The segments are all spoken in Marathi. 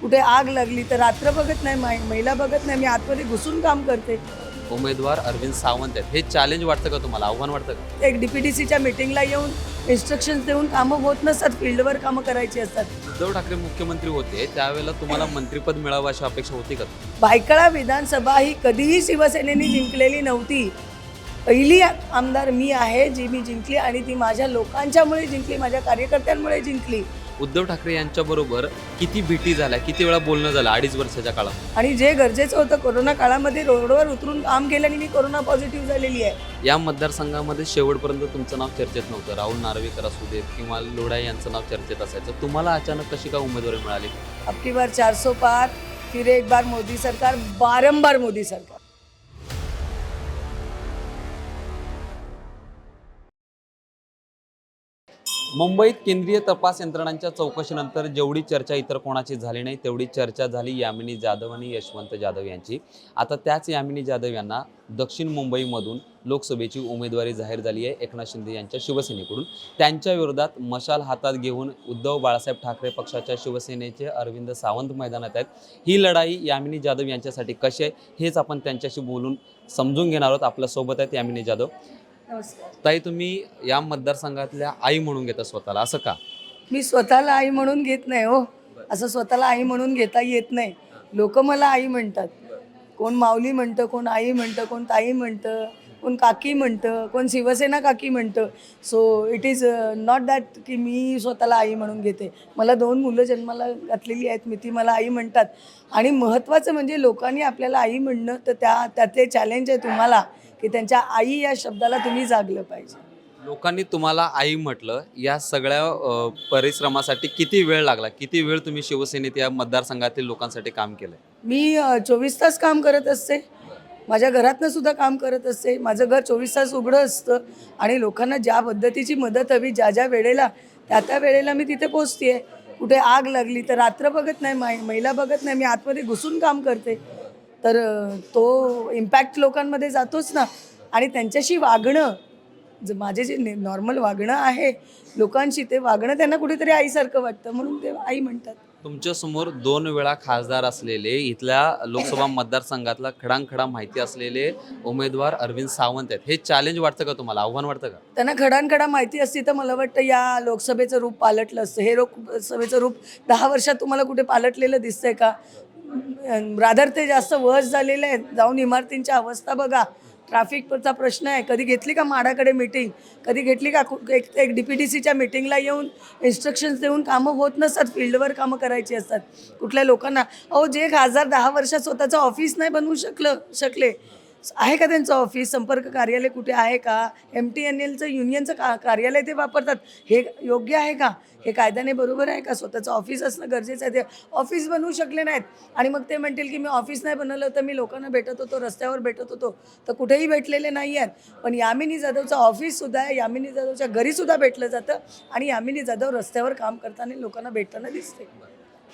कुठे आग लागली तर रात्र बघत नाही महिला बघत नाही मी आतमध्ये घुसून काम करते. उमेदवार अरविंद सावंत आहेत. हे चॅलेंज वाटतं का तुम्हाला? आव्हान वाटतं का? एक डी पी डी सीच्या मिटिंगला येऊन इन्स्ट्रक्शन देऊन कामं होत नसतात फील्डवर कामं करायची असतात. उद्धव ठाकरे मुख्यमंत्री होते त्यावेळेला तुम्हाला मंत्रिपद मिळावं अशी अपेक्षा होती का? भायखळा विधानसभा ही कधीही शिवसेनेने जिंकलेली नव्हती. पहिली आमदार मी आहे जी मी जिंकली आणि ती माझ्या लोकांच्यामुळे जिंकली माझ्या कार्यकर्त्यांमुळे जिंकली. उद्धव ठाकरे यांच्याबरोबर किती भेटी झाल्या किती वेळा बोलणं झालं अडीच वर्षाच्या काळात? आणि जे गरजेचं होतं कोरोना काळामध्ये रोडवर उतरून काम केल्याने मी कोरोना पॉझिटिव्ह झालेली आहे. या मतदारसंघामध्ये शेवटपर्यंत तुमचं नाव चर्चेत नव्हतं. राहुल नार्वेकर असू देत किंवा लोढा यांचं नाव चर्चेत असायचं. तुम्हाला अचानक कशी का उमेदवारी मिळाली? अब की बार चार सौ पार फिर एक बार मोदी सरकार बारंबार मोदी सरकार. मुंबईत केंद्रीय तपास यंत्रणांच्या चौकशीनंतर जेवढी चर्चा इतर कोणाची झाली नाही तेवढी चर्चा झाली यामिनी जाधव आणि यशवंत जाधव यांची. आता त्याच यामिनी जाधव यांना दक्षिण मुंबईमधून लोकसभेची उमेदवारी जाहीर झाली आहे एकनाथ शिंदे यांच्या शिवसेनेकडून. त्यांच्या विरोधात मशाल हातात घेऊन उद्धव बाळासाहेब ठाकरे पक्षाच्या शिवसेनेचे अरविंद सावंत मैदानात आहेत. ही लढाई यामिनी जाधव यांच्यासाठी कशी आहे हेच आपण त्यांच्याशी बोलून समजून घेणार आहोत. आपल्यासोबत आहेत यामिनी जाधव. नमस्कार. ताई तुम्ही या मतदारसंघातल्या आई म्हणून घेता स्वतःला असं का? मी स्वतःला आई म्हणून घेत नाही हो. असं स्वतःला आई म्हणून घेता येत नाही. लोक मला आई म्हणतात. कोण माऊली म्हणतं कोण आई म्हणतं कोण ताई म्हणतं. कोण काकी म्हणतं कोण शिवसेना काकी म्हणतं. So it is not that की मी स्वतःला आई म्हणून घेते. मला दोन मुलं जन्माला घातलेली आहेत मी ती मला आई म्हणतात. आणि महत्त्वाचं म्हणजे लोकांनी आपल्याला आई म्हणणं तर त्या त्यातले चॅलेंज आहे तुम्हाला की त्यांच्या आई या शब्दाला तुम्ही जागलं पाहिजे. लोकांनी तुम्हाला आई म्हटलं या सगळ्या परिश्रमासाठी किती वेळ लागला? किती वेळ तुम्ही शिवसेनेत या मतदारसंघातील लोकांसाठी काम केलंय? मी चोवीस तास काम करत असते. माझ्या घरातनं सुद्धा काम करत असते. माझं घर चोवीस तास उघडं असतं आणि लोकांना ज्या पद्धतीची मदत हवी ज्या ज्या वेळेला त्या त्या वेळेला मी तिथे पोचते कुठे आग लागली तर रात्र बघत नाही मै- महिला बघत नाही मी आतमध्ये घुसून काम करते. तर तो इम्पॅक्ट लोकांमध्ये जातोच ना. आणि त्यांच्याशी वागणं ज माझे जे नॉर्मल वागणं आहे लोकांशी ते वागणं त्यांना कुठेतरी आईसारखं वाटतं. म्हणून ते आई म्हणतात. तुमच्यासमोर दोन वेळा खासदार असलेले इथल्या लोकसभा मतदारसंघातला खडांखडा माहिती असलेले उमेदवार अरविंद सावंत आहेत. हे चॅलेंज वाटतं का तुम्हाला? आव्हान वाटतं का? त्यांना खडानखडा माहिती असती तर मला वाटतं या लोकसभेचं रूप पालटलं असतं. हे लोकसभेचं रूप दहा वर्षात तुम्हाला कुठे पालटलेलं दिसतंय का? रादर ते जास्त वस झालेले आहेत. जाऊन इमारतींच्या अवस्था बघा. ट्रॅफिकचा प्रश्न आहे. कधी घेतली का माडाकडे मीटिंग कधी घेतली का एक एक डी पी डी सीच्या मिटिंगला येऊन इन्स्ट्रक्शन्स देऊन कामं होत नसतात. फील्डवर कामं करायची असतात. कुठल्या लोकांना अहो जे खासदार दहा वर्षात स्वतःचं ऑफिस नाही बनवू शकलं शकले. आहे का त्यांचं ऑफिस संपर्क कार्यालय कुठे आहे का? एम टी एन एलचं युनियनचं का कार्यालय ते वापरतात. हे योग्य आहे का? हे कायद्याने बरोबर आहे का? स्वतःचं ऑफिस असणं गरजेचं आहे. ते ऑफिस बनवू शकले नाहीत. आणि मग ते म्हणतील की मी ऑफिस नाही बनवलं तर मी लोकांना भेटत होतो रस्त्यावर भेटत होतो. तर कुठेही भेटलेले नाही आहेत. पण यामिनी जाधवचं ऑफिससुद्धा आहे. यामिनी जाधवच्या घरीसुद्धा भेटलं जातं. आणि यामिनी जाधव रस्त्यावर काम करताना लोकांना भेटताना दिसते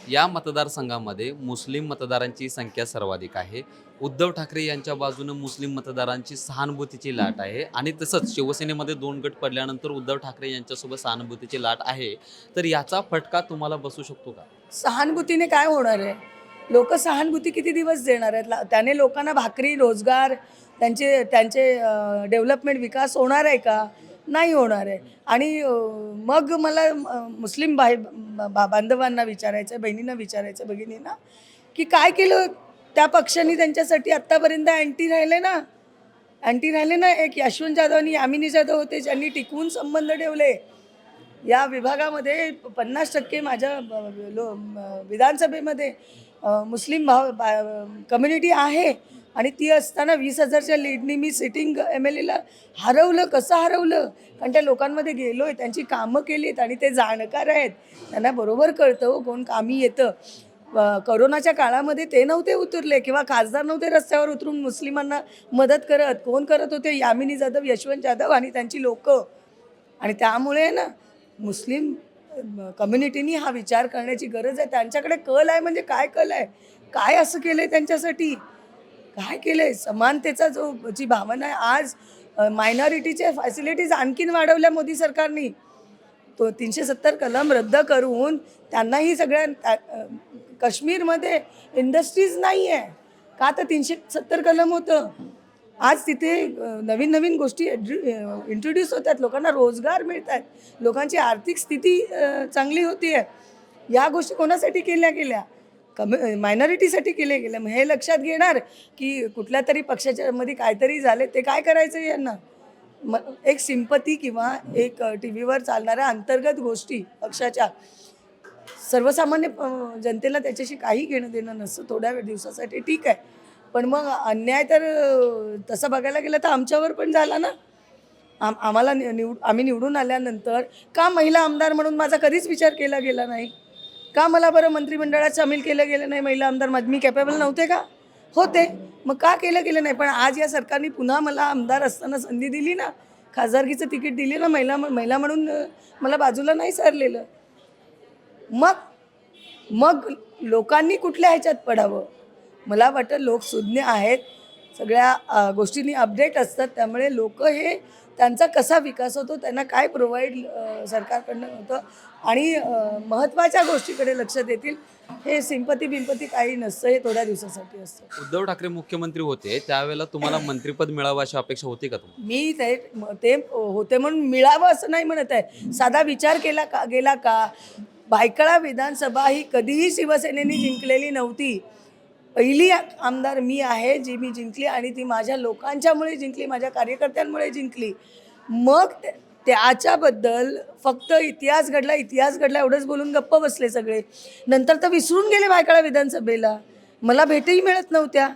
या मतदारसंघामध्ये मुस्लिम मतदारांची संख्या सर्वाधिक आहे. उद्धव ठाकरे यांच्या बाजूने मुस्लिम मतदारांची सहानुभूतीची लाट आहे आणि तसंच शिवसेनेमध्ये दोन गट पडल्यानंतर उद्धव ठाकरे यांच्यासोबत सहानुभूतीची लाट आहे. तर याचा फटका तुम्हाला बसू शकतो का? सहानुभूतीने काय होणार आहे? लोक सहानुभूती किती दिवस देणार आहेत? त्याने लोकांना भाकरी रोजगार त्यांचे त्यांचे डेव्हलपमेंट विकास होणार आहे का? नाही होणार आहे. आणि मग मला मुस्लिम भाई बा- बांधवांना विचारायचं आहे बहिणींना विचारायचं आहे, भगिनींना की काय केलं? त्या पक्षाने त्यांच्यासाठी आत्तापर्यंत अँटी राहिले ना? अँटी राहिले ना एक? यशवंत जाधव आणि यामिनी जाधव होते ज्यांनी टिकवून संबंध ठेवले. या विभागामध्ये पन्नास टक्के माझ्या ब- लो विधानसभेमध्ये मुस्लिम भाव बा कम्युनिटी आहे. आणि ती असताना वीस हजारच्या लीडनी मी सिटिंग एम एल एला हरवलं. कसं हरवलं? कारण त्या लोकांमध्ये गेलो आहे त्यांची कामं केलीत आणि ते जाणकार आहेत. त्यांना बरोबर कळतं हो कोण कामी येतं. करोनाच्या काळामध्ये ते नव्हते उतरले किंवा खासदार नव्हते रस्त्यावर उतरून मुस्लिमांना मदत करत. कोण करत होते? यामिनी जाधव यशवंत जाधव आणि त्यांची लोकं. आणि त्यामुळे ना मुस्लिम कम्युनिटीनी हा विचार करण्याची गरज आहे. त्यांच्याकडे कल आहे म्हणजे काय कल आहे? काय असं केलं आहे त्यांच्यासाठी? काय केलं आहे समानतेचा जो जी भावना आहे आज मायनॉरिटीचे फॅसिलिटीज आणखीन वाढवल्या मोदी सरकारने. तो तीनशे सत्तर कलम रद्द करून त्यांनाही सगळ्या त्या- काश्मीरमध्ये इंडस्ट्रीज नाही आहे का तर तीनशे सत्तर कलम होतं. आज तिथे नवीन नवीन गोष्टी इंट्रोड्यूस होतात. लोकांना रोजगार मिळत आहेत लोकांची आर्थिक स्थिती चांगली होती आहे या गोष्टी कोणासाठी केल्या गेल्या? कमी मायनॉरिटीसाठी केले गेले. मग हे लक्षात घेणार की कुठल्या तरी पक्षाच्या मध्ये काहीतरी झाले ते काय करायचं यांना? म एक सिंपती किंवा एक टी व्हीवर चालणाऱ्या अंतर्गत गोष्टी पक्षाच्या सर्वसामान्य जनतेला त्याच्याशी काही घेणं देणं नसतं. थोड्या वेळ दिवसासाठी ठीक आहे. पण मग अन्याय तर तसं बघायला गेलं तर आमच्यावर पण झाला ना? आम आम्हाला नि- निवड आम्ही निवडून आल्यानंतर का महिला आमदार म्हणून माझा कधीच विचार केला गेला नाही? का मला बरं मंत्रिमंडळात सामील केलं गेलं नाही? महिला आमदार माझ- मी कॅपेबल नव्हते का? होते. मग का केलं गेलं नाही? पण आज या सरकारने पुन्हा मला आमदार असताना संधी दिली ना खासदारकीचं तिकीट दिली ना महिला महिला म्हणून मला बाजूला नाही सरलेलं. मग मग लोकांनी कुठल्या ह्याच्यात पडावं? मला वाटतं लोक सुज्ञ आहेत. सगळ्या गोष्टींनी अपडेट असतात. त्यामुळे लोक हे त्यांचा कसा विकास होतो त्यांना काय प्रोव्हाइड सरकारकडनं होतं आणि महत्त्वाच्या गोष्टीकडे लक्ष देतील हे सिंपती बिंपती काही नसतं हे थोड्या दिवसासाठी असतं. उद्धव ठाकरे मुख्यमंत्री होते त्यावेळेला तुम्हाला मंत्रिपद मिळावं अशी अपेक्षा होती का तुम्हाला? मी ते ते होते म्हणून मिळावं असं नाही म्हणत आहे. साधा विचार केला का गेला का? भायखळा विधानसभा ही कधीही शिवसेनेने जिंकलेली नव्हती. पहिली आमदार मी आहे जी मी जिंकली आणि ती माझ्या लोकांच्यामुळे जिंकली माझ्या कार्यकर्त्यांमुळे जिंकली. मग त्याच्याबद्दल फक्त इतिहास घडला इतिहास घडला एवढंच बोलून गप्प बसले सगळे. नंतर तर विसरून गेले बायकाळा विधानसभेला. मला भेटही मिळत नव्हत्या.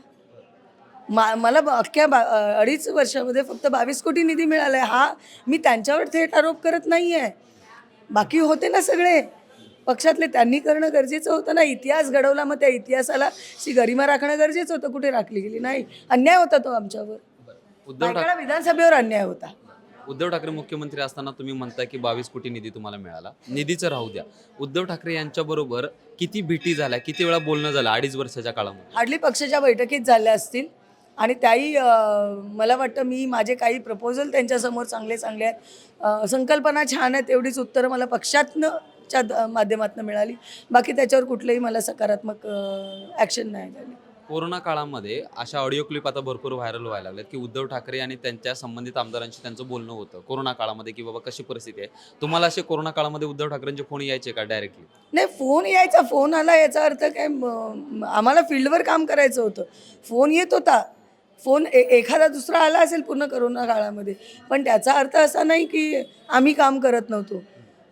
मा मला ब- अख्ख्या बा अडीच वर्षामध्ये फक्त बावीस कोटी निधी मिळाला आहे हा मी त्यांच्यावर थेट आरोप करत नाही आहे बाकी होते ना सगळे. पक्षातले त्यांनी करणं गरजेचं होतं ना. इतिहास घडवला मग त्या इतिहासाला शी गरिमा राखणं गरजेचं होतं. कुठे राखली गेली? नाही. अन्याय होता तो आमच्यावर. उद्धव ठाकरे विधानसभेवर अन्याय होता. उद्धव ठाकरे मुख्यमंत्री असताना तुम्ही म्हणताय की बावीस कोटी निधी तुम्हाला मिळाला. निधीचं राहू द्या. उद्धव ठाकरे यांच्याबरोबर किती भेटी झाल्या? किती वेळा बोलणं झालं अडीच वर्षाच्या काळामध्ये? हार्डली पक्षाच्या बैठकीत झाल्या असतील. आणि त्याही अं, मला वाटतं मी माझे काही प्रपोजल त्यांच्यासमोर चांगले चांगले आहेत. अं, संकल्पना छान आहेत तेवढीच उत्तरं मला पक्षातनं च्या माध्यमातनं मिळाली. बाकी त्याच्यावर कुठलंही मला सकारात्मक ॲक्शन नाही झाली. कोरोना काळामध्ये अशा ऑडिओ क्लिप आता भरपूर व्हायरल व्हायला लागल्यात की उद्धव ठाकरे आणि त्यांच्या संबंधित आमदारांशी त्यांचं बोलणं होतं कोरोना काळामध्ये की बाबा कशी परिस्थिती आहे? तुम्हाला असे कोरोना काळामध्ये उद्धव ठाकरेंचे फोन यायचे का डायरेक्टली नाही फोन यायचा. फोन आला याचा अर्थ काय? आम्हाला फील्डवर काम करायचं होतं. फोन येत होता. फोन ए एखादा दुसरा आला असेल पूर्ण करोना काळामध्ये. पण त्याचा अर्थ असा नाही की आम्ही काम करत नव्हतो.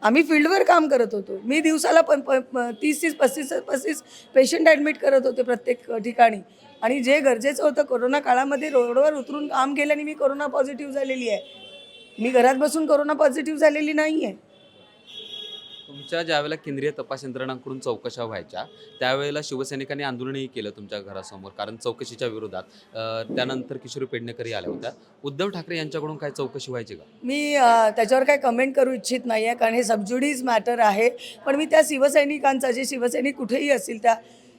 आम्ही फील्डवर काम करत होतो. मी दिवसाला पण प प- तीस तीस पस्तीस पस्तीस पेशंट ॲडमिट करत होते प्रत्येक ठिकाणी. आणि जे गरजेचं होतं कोरोना काळामध्ये रोडवर उतरून काम केल्याने मी कोरोना पॉझिटिव्ह झालेली आहे. मी घरात बसून कोरोना पॉझिटिव्ह झालेली नाही आहे तुमच्या ज्यावेळेला केंद्रीय तपास यंत्रणांकडून चौकशा व्हायच्या त्यावेळेला शिवसैनिकांनी आंदोलनही केलं तुमच्या घरासमोर कारण चौकशीच्या विरोधात. त्यानंतर किशोरी पेडणेकरही आल्या होत्या. उद्धव ठाकरे यांच्याकडून काय चौकशी व्हायची का? मी अ, त्याच्यावर काही कमेंट करू इच्छित नाही आहे कारण हे सबज्युडीज मॅटर आहे. पण मी त्या शिवसैनिकांचा जे शिवसैनिक कुठेही असतील त्या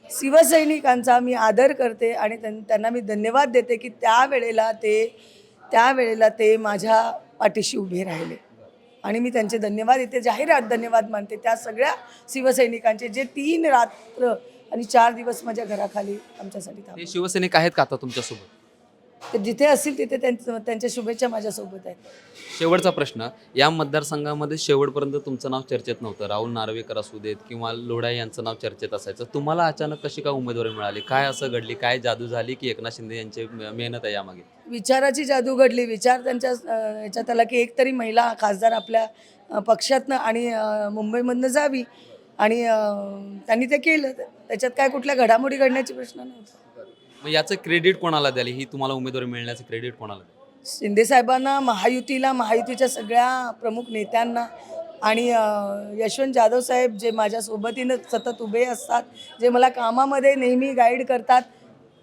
शिवसैनिकांचा मी आदर करते आणि त्यां- त्यांना मी धन्यवाद देते की त्यावेळेला ते त्यावेळेला ते माझ्या पाठीशी उभे राहिले. आणि मी त्यांचे धन्यवाद इथे जाहिरात धन्यवाद मानते. त्या सगळ्या शिवसैनिकांचे जे तीन रात्र आणि चार दिवस माझ्या घराखाली आमच्यासाठी शिवसैनिक आहेत का आता तुमच्यासोबत? ते जिथे असतील तिथे त्यांचं त्यांच्या शुभेच्छा माझ्यासोबत आहेत. शेवटचा प्रश्न या मतदारसंघामध्ये शेवटपर्यंत तुमचं नाव चर्चेत नव्हतं. राहुल नार्वेकर असू देत किंवा लोढा यांचं नाव चर्चेत असायचं. तुम्हाला अचानक कशी काय उमेदवारी मिळाली? काय असं घडली? काय जादू झाली की एकनाथ शिंदे यांची मे- मेहनत आहे यामागे? विचाराची जादू घडली. विचार त्यांच्या अं, याच्यात आला की एक तरी महिला खासदार आपल्या अं, पक्षातनं आणि अं, मुंबईमधनं जावी. आणि अं, त्यांनी ते केलं. त्याच्यात काय कुठल्या घडामोडी घडण्याची प्रश्न नव्हता. मग याचं क्रेडिट कोणाला द्याली? ही तुम्हाला उमेदवारी मिळण्याचं क्रेडिट कोणाला द्याल? शिंदे साहेबांना महायुतीला महायुतीच्या सगळ्या प्रमुख नेत्यांना आणि यशवंत जाधव साहेब जे माझ्या सोबतीनं सतत उभे असतात जे मला कामामध्ये नेहमी गाईड करतात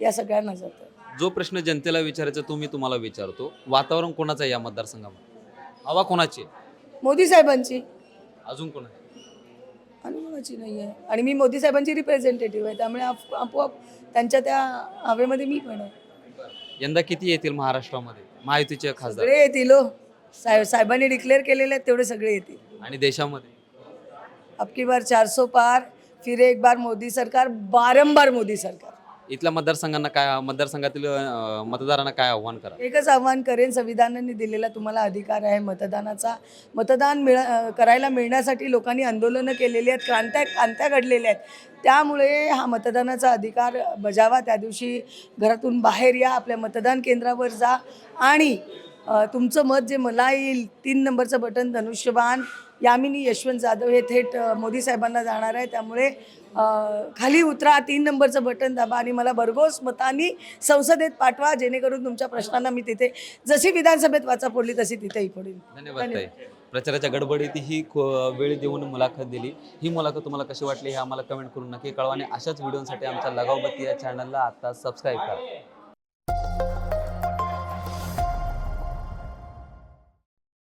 या सगळ्यांना जातं. जो प्रश्न जनतेला विचारायचा तो मी तुम्हाला विचारतो. वातावरण कोणाचं आहे या मतदारसंघामध्ये? हवा कोणाची आहे? मोदी साहेबांची. अजून कोणाची? आणि कोणाची नाही आहे आणि मी मोदी साहेबांची रिप्रेझेंटेटिव्ह आहे त्यामुळे आप- आपोआप त्यांच्या त्या हवेमध्ये मी पण आहे. यंदा किती येतील महाराष्ट्रामध्ये? महायुतीचे खासदार. सगळे येतील हो. साहेब साहेबांनी डिक्लेअर केलेले आहेत तेवढे सगळे येतील. आणि देशामध्ये? अबकी बार चारसो पार फिर एक बार मोदी सरकार बारंबार मोदी सरकार. इथल्या मतदारसंघांना काय मतदारसंघातील अं, मतदारांना काय आव्हान करा? एकच आव्हान करेन संविधानाने दिलेला तुम्हाला अधिकार आहे. मतदानाचा मतदान मिळ करायला मिळण्यासाठी लोकांनी आंदोलनं केलेली आहेत क्रांत्या क्रांत्या घडलेल्या आहेत. त्यामुळे हा मतदानाचा अधिकार बजावा. त्या दिवशी घरातून बाहेर या आपल्या मतदान केंद्रावर जा. आणि तुमचं मत जे मला येईल तीन नंबरचं बटन धनुष्यबाण यामिनी यशवंत जाधव हे थेट मोदी साहेबांना जाणार आहे. त्यामुळे खाली उतरा तीन नंबरचं बटन दाबा आणि मला भरघोस मतांनी संसदेत पाठवा जेणेकरून तुमच्या प्रश्नांना मी तिथे जशी विधानसभेत वाचा फोडली तशी तिथेही पडेल धन्यवाद प्रचाराच्या गडबडीत ही वेळ देऊन मुलाखत दिली. ही मुलाखत तुम्हाला कशी वाटली हे आम्हाला कमेंट करून नक्की कळवा आणि अशाच व्हिडिओसाठी आमच्या लगावबत्ती या चॅनलला आता सबस्क्राईब करा.